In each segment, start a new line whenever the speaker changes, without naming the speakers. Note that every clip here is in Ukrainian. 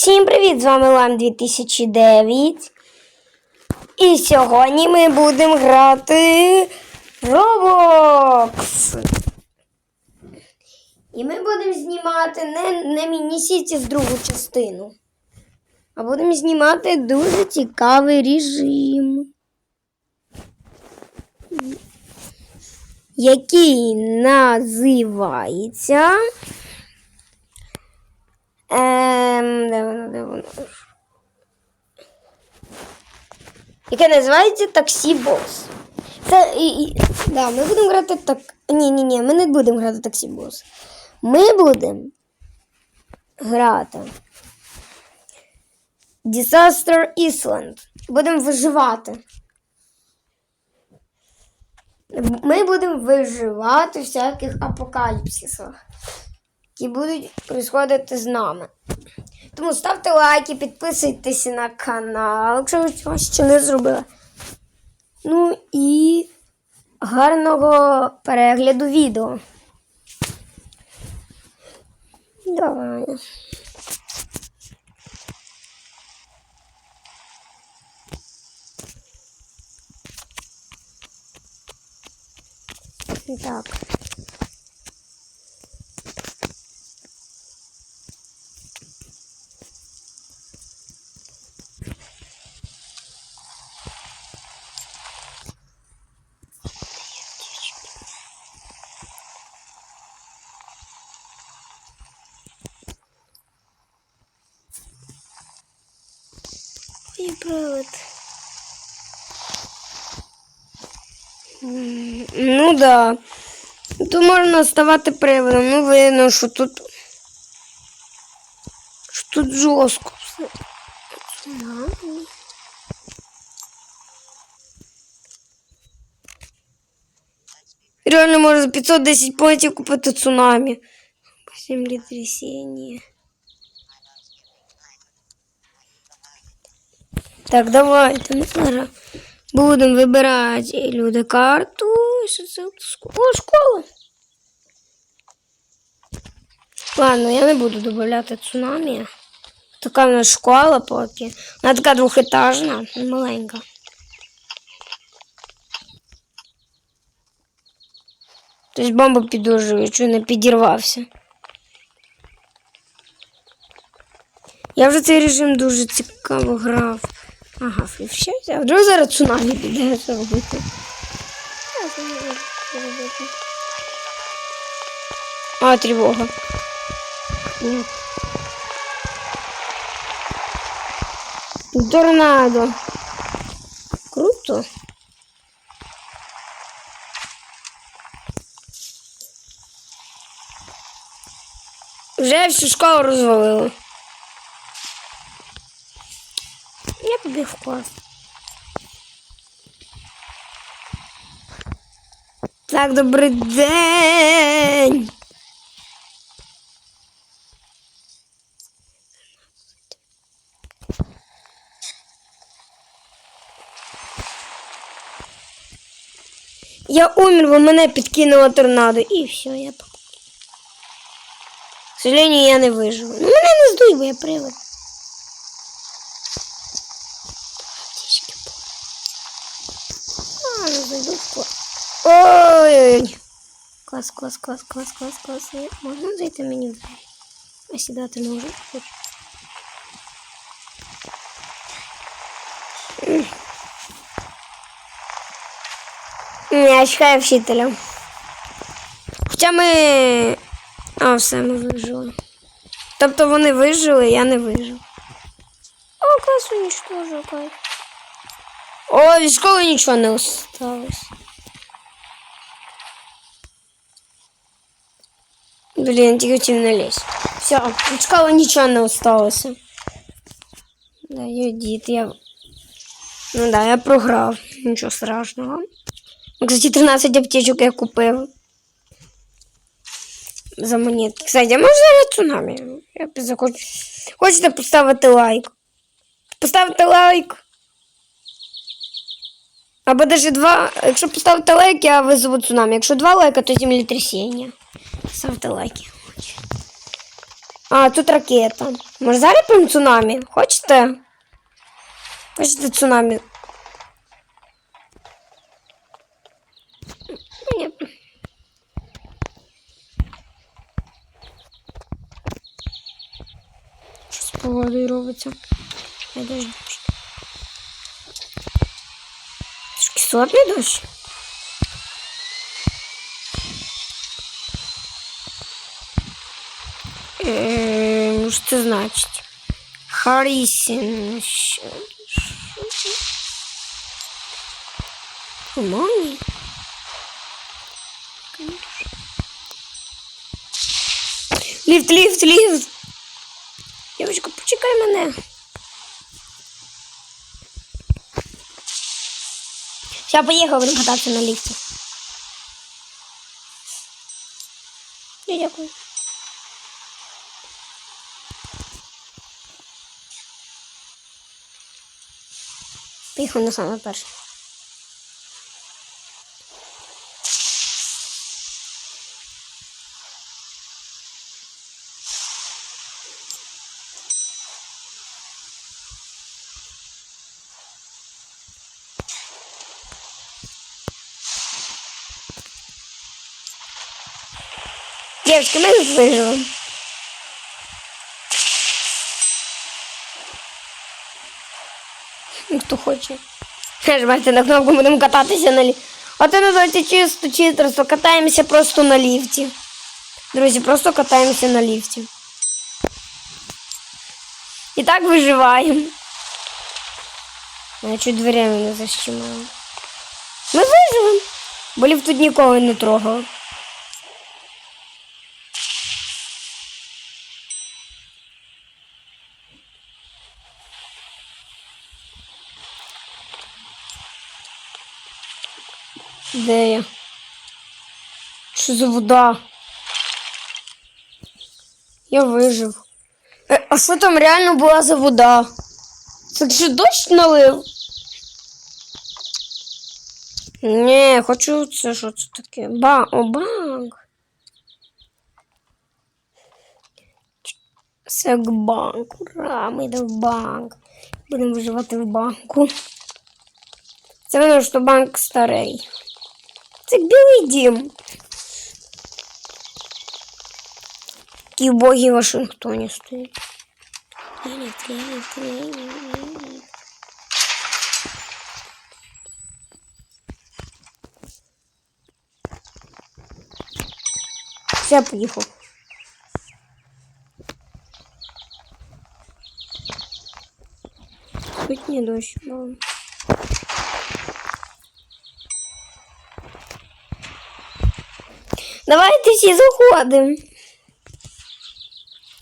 Всім привіт! З вами Лам 2009. І сьогодні ми будемо грати в Roblox. І ми будемо знімати не, не міні-сіті з другу частину. А будемо знімати дуже цікавий режим. Який називається. Ем, де воно, де воно? Яке називається Таксі Бос. Це і, і, да, ми будемо грати так. Ні, ні, ні, ми не будемо грати Таксі Бос. Ми будемо грати Disaster Island. Будемо виживати. Ми будемо виживати в всяких апокаліпсисах які будуть происходити з нами. Тому ставте лайки, підписуйтесь на канал, якщо ви цього ще не зробили. Ну і гарного перегляду відео. Давай. Так. І привид. М, Ну да. Тут можна ставати приводом. Ну видно, що тут. Що тут жорстко все. Да. Реально можна за 510 поінтів купити цунамі. Землетрясение. Так, давайте ми зараз будемо вибирати люди карту. Що це? О, школа. Ладно, я не буду додавати цунамі. Така в нас школа поки. Вона така двохетажна, маленька. Тобто бомба підозрює, що не підірвався. Я вже цей режим дуже цікаво грав. Ага, вивчайся. А вдруг зараз цунамі піде це робити. А, тривога. Ні. Торнадо. Круто. Вже всю школу розвалили. Я в клас. Так, добрий день. Я умер, бо мене підкинуло торнадо. І все, я поп- К сожалению, я не виживу. Ну, мене не здуй, бо я привид. Аптечки були. А, ну зайду в клас. Ой. Клас, клас, клас, клас, клас, клас. Е, Можна зайти мені в двері? А сідати можу? Хоч. М. Я чекаю вчителя. Хоча ми. А, все, ми вижили. Тобто вони вижили, я не вижив. О, клас уничтожив, кайф. О, від школи нічого не осталось. Тільки хотів не. Все, від школи нічого не осталося. Да, я дід, я. Ну да, я програв. Нічого страшного. Кстати, 13 аптечок я купив. За монетки. Кстати, а можна зараз цунамі? Я захочу. Хочете поставити лайк? Поставте лайк. Або навіть два. Якщо поставити лайк, я визову цунамі. Якщо два лайка, то землетрясіння. Ставте лайки. А, тут ракета. Може прям цунамі? Хочете? Хочете цунамі? Ні. Що з погодою робиться? Я дощ. дощ. Це ж кислотний дощ? Е, Ну, що це значить? Харісін. Ліфт, ліфт, ліфт. Дівчинка, почекай мене. Все, поїхав, будемо кататися на ліфті. Дякую. Поїхав на саме перше. Девочки, мы тут выживем. Хто хоче. Нажимайте на кнопку, будемо кататися на ліфті. От це називається чисто читерство. Катаємося просто на ліфті. Друзі, просто катаємося на ліфті. І так виживаємо. Я чуть дверями не защемала. Ми виживемо. Бо ліфт тут нікого не трогав. Де я? Що за вода? Я вижив. Е, а що там реально була за вода? Це що дощ налив? Ні, хочу це що це таке. Ба, о, банк. Секбанк. Ура, ми йдемо в банк. Будемо виживати в банку. Це видно, що банк старий. Це білий дім. Які боги в Вашингтоні стоять. Ліліт, ліліт, ліліт. Все, я поїхав. Тут не дощ був. Давайте всі заходимо.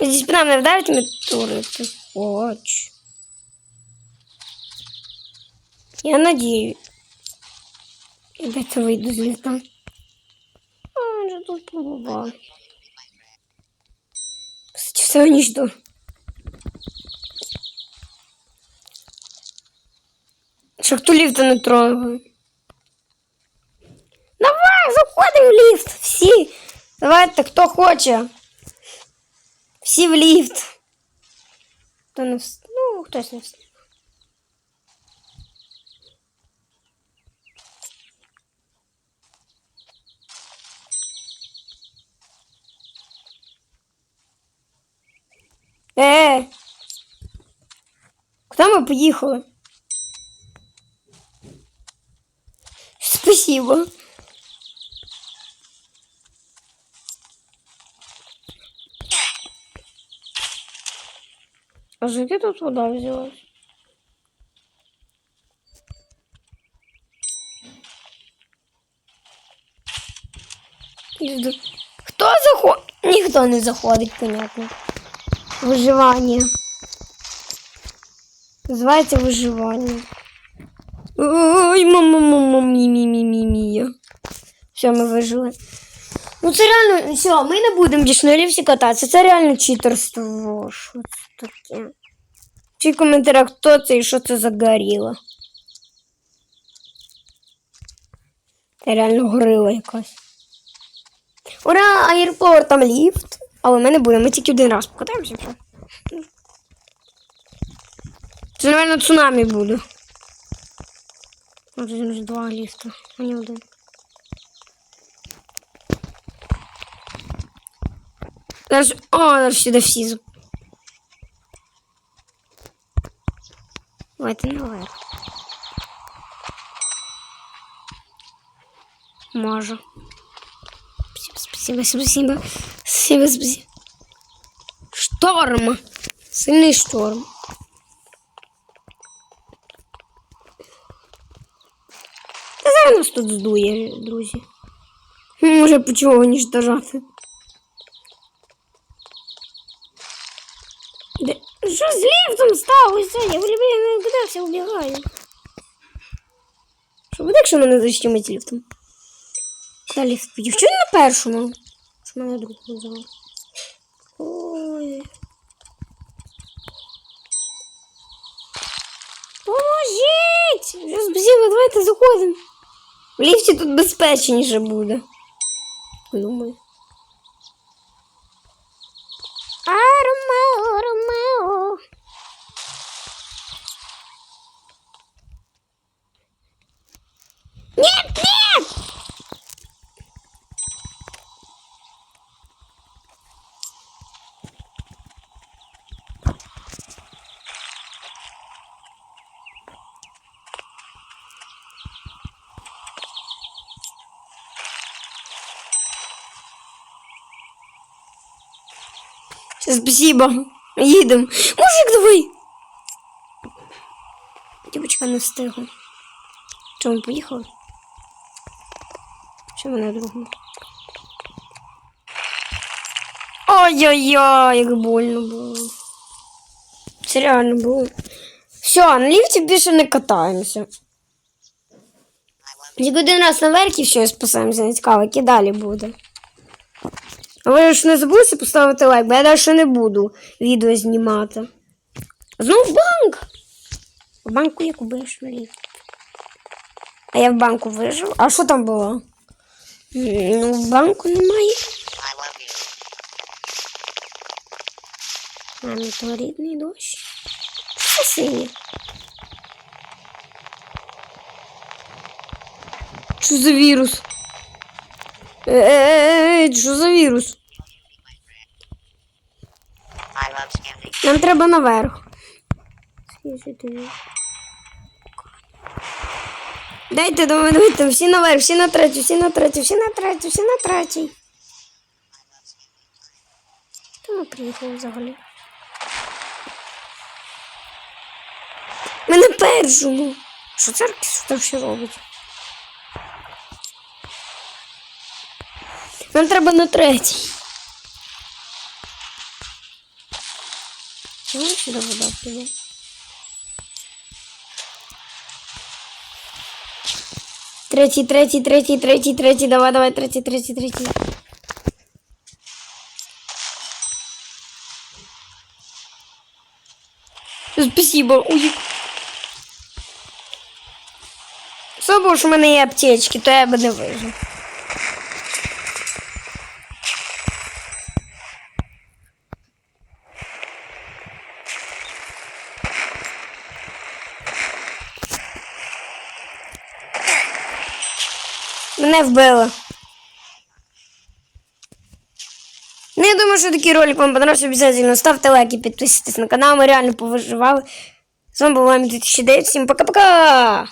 Здесь прям не вдарить метеорити. Хоч. Я надеюсь. Я дайте вийду з літа. А, он же тут побував. Кстати, все ніч до. Що хто ліфта не трогає? Давай, заходимо в ліфт. Всі. Давайте, хто хоче. Всі в ліфт. Хто не вс... Ну, хтось не встиг. Е! Куди ми поїхали? Спасибо. А звідки тут вода взялась? Хто заходить? Ніхто не заходить, понятно. Виживання. Називається виживання. Ой, мама, мама, мі, мі, мі, мі, мія. Все, ми вижили. Ну це реально, все, ми не будемо більше на ліфті кататися. Це реально читерство. Що це таке? Чи в коментарях, хто це і що це за? Це реально горила якась. Ура, аеропорт, там ліфт. Але ми не будемо, ми тільки один раз покатаємося. Це, мабуть, цунамі буде. Вже два ліфта, а не один. Зараз, о, зараз сюди всі. з- Давайте наверх. Може. Спасибо, спасибо, спасибо. Спасибо, спасибо. Шторм. Сильний шторм. Та зараз нас тут здує, друзі. Може почого уніштожати. Де... Ліфтом сталося? Я в не кудався убігаю. Що буде, якщо мене защемить ліфтом? Куди ліфт поїв? Чого не на першому? Що мене друг назвав? Ой. Поможіть! Спасибо, давайте заходимо. В ліфті тут безпечніше буде. Думаю. Спасибо. Їдемо. Мужик, давай. Дівчинка не встигла. Чому ми поїхали? Чи мене другу? Ой-ой-ой, як больно було. Це реально було. Все, на ліфті більше не катаємося. Тільки один раз наверх і все, спасаємося, не цікаво, яке далі буде. А ви ж не забудьте поставити лайк, бо я далі не буду відео знімати. Знову банк. В банку як убиш наліт. А я в банку вижив. А що там було? Ну, в банку немає. А метеоритний дощ. Це синє. Що за вірус? Е-е-е, що за вірус? Нам треба наверх. Дайте давай, давайте, всі наверх, всі на третю, всі на третю, всі на третю, всі на третій. Та ми приїхали взагалі. Ми на першому. Що це що там ще робить? Нам треба на третій. Чому сюди вода піде? Третій, третій, третій, третій, третій, давай, давай, третій, третій, третій. Спасибо. Ой. Слава, що в мене є аптечки, то я би не вижив. Мене вбили. Ну, я думаю, що такий ролик вам понравився. Обязательно ставте лайки, підписуйтесь на канал. Ми реально повиживали. З вами був Мамі 2009. Всім пока-пока!